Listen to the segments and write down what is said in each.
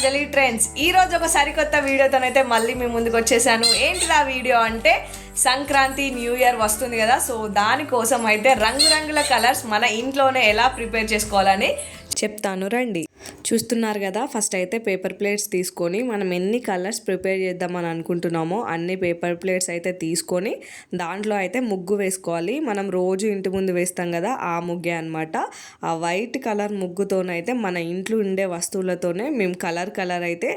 అంజలి trends ఈ రోజు ఒక సరికొత్త వీడియోతోనైతే మళ్ళీ మీ ముందుకు వచ్చేసాను. ఏంటిది ఆ వీడియో అంటే సంక్రాంతి న్యూ ఇయర్ వస్తుంది కదా సో దానికోసం అయితే రంగురంగుల కలర్స్ మన ఇంట్లోనే ఎలా ప్రిపేర్ చేసుకోవాలని చెప్తాను. రండి. చూస్తున్నారు కదా ఫస్ట్ అయితే పేపర్ ప్లేట్స్ తీసుకొని మనం ఎన్ని కలర్స్ ప్రిపేర్ చేద్దామని అనుకుంటున్నామో అన్ని పేపర్ ప్లేట్స్ అయితే తీసుకొని దాంట్లో అయితే ముగ్గు వేసుకోవాలి. మనం రోజు ఇంటి ముందు వేస్తాం కదా ఆ ముగ్గే అనమాట ఆ వైట్ కలర్ ముగ్గుతోనైతే మన ఇంట్లో ఉండే వస్తువులతోనే మేము కలర్ కలర్ అయితే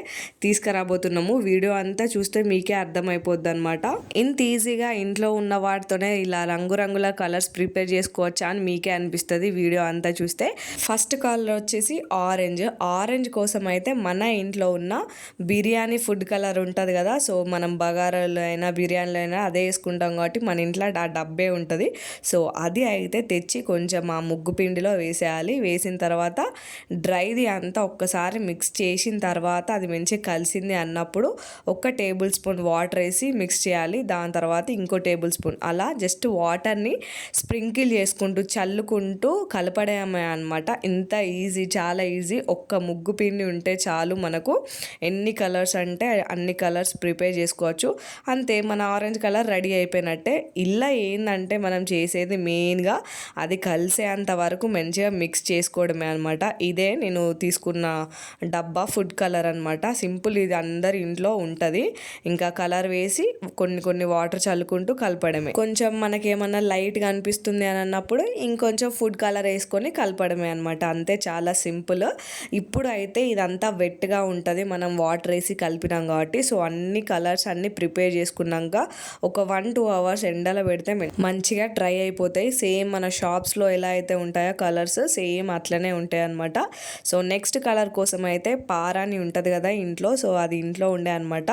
తీసుకురాబోతున్నాము. వీడియో అంతా చూస్తే మీకే అర్థమైపోద్ది అనమాట ఇంత ఈజీగా ఇంట్లో ఉన్న వాటితోనే ఇలా రంగురంగుల కలర్స్ ప్రిపేర్ చేసుకోవచ్చా అని మీకే అనిపిస్తుంది వీడియో అంతా చూస్తే. ఫస్ట్ కలర్ వచ్చేసి ఆరెంజ్ ఆరెంజ్ కోసం అయితే మన ఇంట్లో ఉన్న బిర్యానీ ఫుడ్ కలర్ ఉంటుంది కదా. సో మనం బగారాలో అయినా బిర్యానీలో అయినా అదే వేసుకుంటాం కాబట్టి మన ఇంట్లో ఆ డబ్బే ఉంటుంది. సో అది అయితే తెచ్చి కొంచెం ఆ ముగ్గు పిండిలో వేసేయాలి. వేసిన తర్వాత డ్రైది అంతా ఒక్కసారి మిక్స్ చేసిన తర్వాత అది మంచిగా కలిసింది అన్నప్పుడు ఒక టేబుల్ స్పూన్ వాటర్ వేసి మిక్స్ చేయాలి. దాని తర్వాత ఇంకో టేబుల్ స్పూన్ అలా జస్ట్ వాటర్ని స్ప్రింకిల్ చేసుకుంటూ చల్లుకుంటూ కలపడమే అనమాట ఇంత ఈజీ చాలా ఈజీ. ఒక్క ముగ్గు పిండి ఉంటే చాలు మనకు. ఎన్ని కలర్స్ అంటే అన్ని కలర్స్ ప్రిపేర్ చేసుకోవచ్చు. అంతే మన ఆరెంజ్ కలర్ రెడీ అయిపోయినట్టే. ఇలా ఏంటంటే మనం చేసేది మెయిన్గా అది కలిసేంత వరకు మంచిగా మిక్స్ చేసుకోవడమే అనమాట ఇదే నేను తీసుకున్న డబ్బా ఫుడ్ కలర్ అనమాట సింపుల్ ఇది అందరి ఇంట్లో ఉంటుంది. ఇంకా కలర్ వేసి కొన్ని కొన్ని వాటర్ చల్లుకుంటూ కలపడమే. కొంచెం మనకి ఏమన్నా లైట్గా అనిపిస్తుంది అని అన్నప్పుడు ఇంకొంచెం ఫుడ్ కలర్ వేసుకొని కలపడమే అనమాట అంతే చాలా సింపుల్. ఇప్పుడు అయితే ఇదంతా వెట్గా ఉంటుంది. మనం వాటర్ వేసి కలిపినాం కాబట్టి సో అన్ని కలర్స్ అన్ని ప్రిపేర్ చేసుకున్నాక ఒక వన్ టూ అవర్స్ ఎండలో పెడితే మంచిగా డ్రై అయిపోతాయి. సేమ్ మన షాప్స్లో ఎలా అయితే ఉంటాయో కలర్స్ సేమ్ అట్లనే ఉంటాయి అనమాట సో నెక్స్ట్ కలర్ కోసం అయితే పారాని ఉంటుంది కదా ఇంట్లో సో అది ఇంట్లో ఉండే అనమాట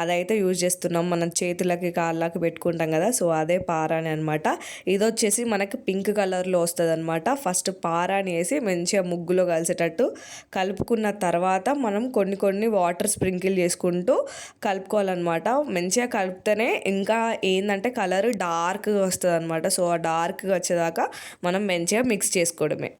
అదైతే యూజ్ చేస్తున్నాం. మన చేతులకి కాళ్ళకి పెట్టుకుంటాం కదా సో అదే పారాని అనమాట ఇది వచ్చేసి మనకి పింక్ కలర్లో వస్తుంది అనమాట ఫస్ట్ పారాని వేసి మంచిగా ముగ్గులో కలిసేటట్టు కలుపుకున్న తర్వాత మనం కొన్ని కొన్ని వాటర్ స్ప్రింకిల్ చేసుకుంటూ కలుపుకోవాలన్నమాట. మంచిగా కలుపుతేనే ఇంకా ఏంటంటే కలర్ డార్క్గా వస్తుంది అనమాట సో ఆ డార్క్గా వచ్చేదాకా మనం మంచిగా మిక్స్ చేసుకోవడమే.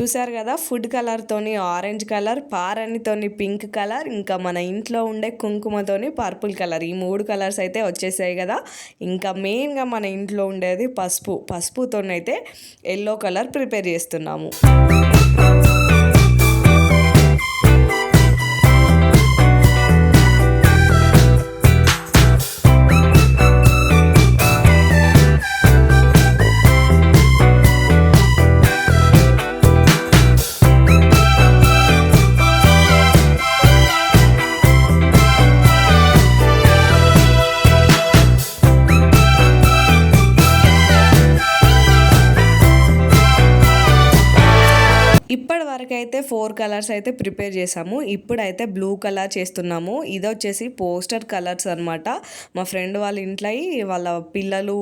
చూసారు కదా ఫుడ్ కలర్తోని ఆరెంజ్ కలర్ పారనితోని పింక్ కలర్ ఇంకా మన ఇంట్లో ఉండే కుంకుమతోని పర్పుల్ కలర్. ఈ మూడు కలర్స్ అయితే వచ్చేసాయి కదా. ఇంకా మెయిన్గా మన ఇంట్లో ఉండేది పసుపు. పసుపుతోనైతే ఎల్లో కలర్ ప్రిపేర్ చేస్తున్నాము. ఫోర్ కలర్స్ అయితే ప్రిపేర్ చేసాము ఇప్పుడైతే బ్లూ కలర్ చేస్తున్నాము. ఇది వచ్చేసి పోస్టర్ కలర్స్ అనమాట మా ఫ్రెండ్ వాళ్ళ ఇంట్లో వాళ్ళ పిల్లలు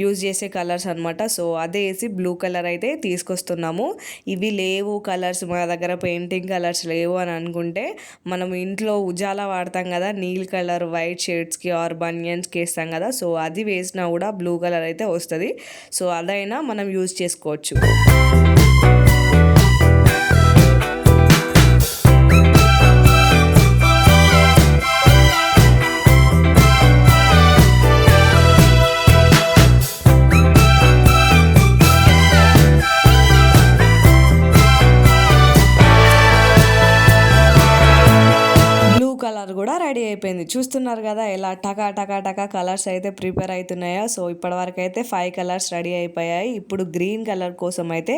యూజ్ చేసే కలర్స్ అనమాట సో అదే వేసి బ్లూ కలర్ అయితే తీసుకొస్తున్నాము. ఇవి లేవు కలర్స్. మా దగ్గర పెయింటింగ్ కలర్స్ లేవు అని అనుకుంటే మనం ఇంట్లో ఉజాలా వాడతాం కదా నీల్ కలర్ వైట్ షేడ్స్కి ఆర్ బనియన్స్కి వేస్తాం కదా. సో అది వేసినా కూడా బ్లూ కలర్ అయితే వస్తుంది. సో అదైనా మనం యూజ్ చేసుకోవచ్చు. కూడా రెడీ అయిపోయింది. చూస్తున్నారు కదా ఎలా టకా టకా టకా కలర్స్ అయితే ప్రిపేర్ అవుతున్నాయో. సో ఇప్పటివరకు అయితే ఫైవ్ కలర్స్ రెడీ అయిపోయాయి. ఇప్పుడు గ్రీన్ కలర్ కోసం అయితే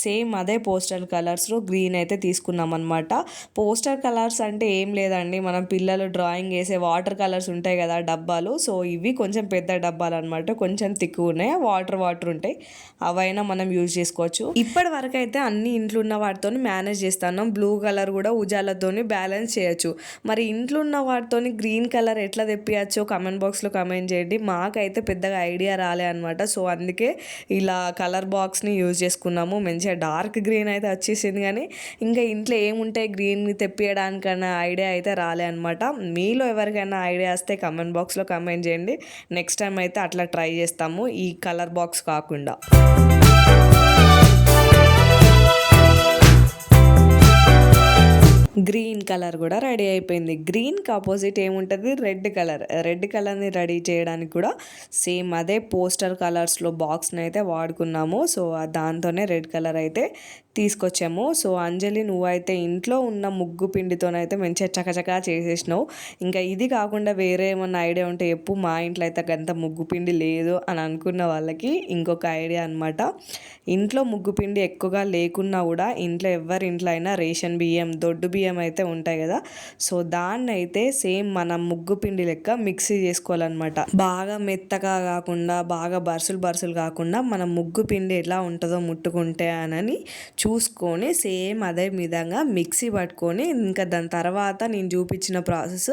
సేమ్ అదే పోస్టర్ కలర్స్ గ్రీన్ అయితే తీసుకున్నాం అనమాట పోస్టర్ కలర్స్ అంటే ఏం లేదండి. మనం పిల్లలు డ్రాయింగ్ వేసే వాటర్ కలర్స్ ఉంటాయి కదా డబ్బాలు. సో ఇవి కొంచెం పెద్ద డబ్బాలు అనమాట కొంచెం తిక్కువ ఉన్నాయి. వాటర్ వాటర్ ఉంటాయి. అవైనా మనం యూజ్ చేసుకోవచ్చు. ఇప్పటి వరకు అయితే అన్ని ఇంట్లో ఉన్న వాటితో మేనేజ్ చేస్తాను. బ్లూ కలర్ కూడా ఉజాలతోని బ్యాలెన్స్ చేయొచ్చు. మరి ఇంట్లో ఉన్న వాటితోని గ్రీన్ కలర్ ఎట్లా తెప్పియచ్చో కమెంట్ బాక్స్లో కమెంట్ చేయండి. మాకైతే పెద్దగా ఐడియా రాలే అనమాట సో అందుకే ఇలా కలర్ బాక్స్ని యూజ్ చేసుకున్నాము. మంచిగా డార్క్ గ్రీన్ అయితే వచ్చేసింది కానీ ఇంకా ఇంట్లో ఏముంటాయి గ్రీన్ తెప్పియడానికన్నా ఐడియా అయితే రాలే అనమాట మీలో ఎవరికైనా ఐడియా వస్తే కమెంట్ బాక్స్లో కమెంట్ చేయండి. నెక్స్ట్ టైం అయితే అట్లా ట్రై చేస్తాము. ఈ కలర్ బాక్స్ కాకుండా. గ్రీన్ కలర్ కూడా రెడీ అయిపోయింది. గ్రీన్కి ఆపోజిట్ ఏముంటుంది? Red colour. రెడ్ కలర్ని రెడీ చేయడానికి కూడా సేమ్ అదే పోస్టర్ కలర్స్లో బాక్స్ని అయితే వాడుకున్నాము. సో దాంతోనే రెడ్ కలర్ అయితే తీసుకొచ్చాము. సో అంజలి నువ్వైతే ఇంట్లో ఉన్న ముగ్గు పిండితోనైతే మంచిగా చకచకా చేసేసినావు. ఇంకా ఇది కాకుండా వేరే ఏమన్నా ఐడియా ఉంటే ఎప్పు మా ఇంట్లో అయితే గంత ముగ్గు పిండి లేదు అని అనుకున్న వాళ్ళకి ఇంకొక ఐడియా అనమాట ఇంట్లో ముగ్గు పిండి ఎక్కువగా లేకున్నా కూడా ఇంట్లో ఎవరి ఇంట్లో అయినా రేషన్ బియ్యం దొడ్డు బియ్యం అయితే ఉంటాయి కదా. సో దాన్ని అయితే సేమ్ మనం ముగ్గు పిండి లెక్క మిక్సీ చేసుకోవాలన్నమాట. బాగా మెత్తగా కాకుండా బాగా బర్సులు బరుసులు కాకుండా మనం ముగ్గు పిండి ఎలా ఉంటుందో ముట్టుకుంటే అని చూసుకొని సేమ్ అదే విధంగా మిక్సీ పట్టుకొని ఇంకా దాని తర్వాత నేను చూపించిన ప్రాసెస్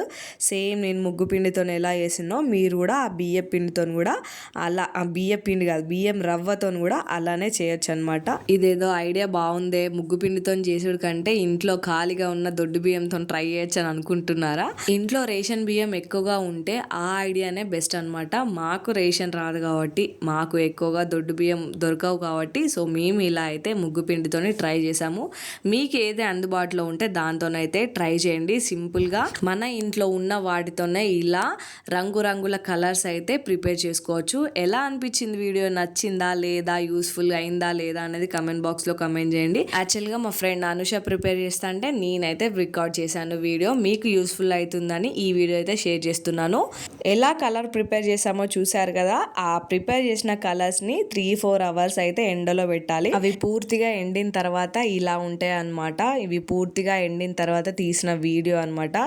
సేమ్ నేను ముగ్గు పిండితో ఎలా చేసినో మీరు కూడా ఆ బియ్య పిండితో కూడా అలా ఆ బియ్య పిండి కాదు బియ్యం రవ్వతో కూడా అలానే చేయొచ్చు అనమాట ఇదేదో ఐడియా బాగుందే ముగ్గు పిండితో చేసేడు కంటే ఇంట్లో ఖాళీగా ఉన్న దొడ్డు బియ్యంతో ట్రై చేయొచ్చు అని అనుకుంటున్నారా? ఇంట్లో రేషన్ బియ్యం ఎక్కువగా ఉంటే ఆ ఐడియానే బెస్ట్ అనమాట మాకు రేషన్ రాదు కాబట్టి మాకు ఎక్కువగా దొడ్డు బియ్యం దొరకవు కాబట్టి సో మేము ఇలా అయితే ముగ్గు పిండితో పిండితోనే ట్రై చేసాము మీకు ఏది అందుబాటులో ఉంటే దాంతోనైతే ట్రై చేయండి. సింపుల్గా మన ఇంట్లో ఉన్న వాటితోనే ఇలా రంగురంగుల కలర్స్ అయితే ప్రిపేర్ చేసుకోవచ్చు. ఎలా అనిపించింది వీడియో? నచ్చిందా? లేదా? యూస్ఫుల్ అయిందా? లేదా? అనేది కమెంట్ బాక్స్లో కమెంట్ చేయండి. యాక్చువల్గా మా ఫ్రెండ్ అనుష ప్రిపేర్ చేస్తా అంటే నేనైతే రికార్డ్ చేశాను వీడియో. మీకు యూస్ఫుల్ అవుతుందని ఈ వీడియో అయితే షేర్ చేస్తున్నాను. ఎలా కలర్ ప్రిపేర్ చేసామో చూసారు కదా. ఆ ప్రిపేర్ చేసిన కలర్స్ని త్రీ ఫోర్ అవర్స్ అయితే ఎండలో పెట్టాలి. అవి పూర్తిగా ఎండిన తర్వాత ఇలా ఉంటాయి అన్నమాట. ఇవి పూర్తిగా ఎండిన తర్వాత తీసిన వీడియో అన్నమాట.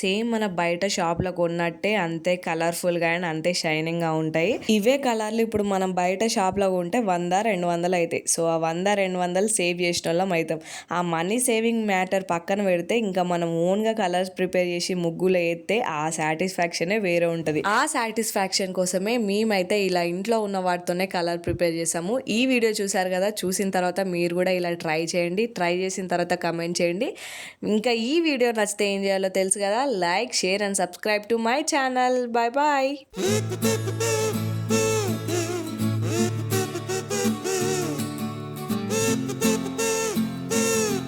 సేమ్ మన బయట షాప్లో కొన్నట్టే అంతే కలర్ఫుల్గా అండ్ అంతే షైనింగ్గా ఉంటాయి. ఇవే కలర్లు ఇప్పుడు మనం బయట షాప్లో కొంటే వంద రెండు వందలు అవుతాయి సో ఆ వంద రెండు వందలు సేవ్ చేసిన వాళ్ళం అవుతాం ఆ మనీ సేవింగ్ మ్యాటర్ పక్కన పెడితే ఇంకా మనం ఓన్గా కలర్స్ ప్రిపేర్ చేసి ముగ్గులు వేస్తే ఆ సాటిస్ఫాక్షనే వేరే ఉంటుంది. ఆ సాటిస్ఫాక్షన్ కోసమే మేమైతే ఇలా ఇంట్లో ఉన్న వాటితోనే కలర్ ప్రిపేర్ చేసాము. ఈ వీడియో చూసారు కదా చూసిన తర్వాత మీరు కూడా ఇలా ఇలా ట్రై చేయండి. ట్రై చేసిన తర్వాత కమెంట్ చేయండి. ఇంకా ఈ వీడియో నచ్చితే ఏం చేయాలో తెలుసు కదా? Like share and subscribe to my channel. Bye bye.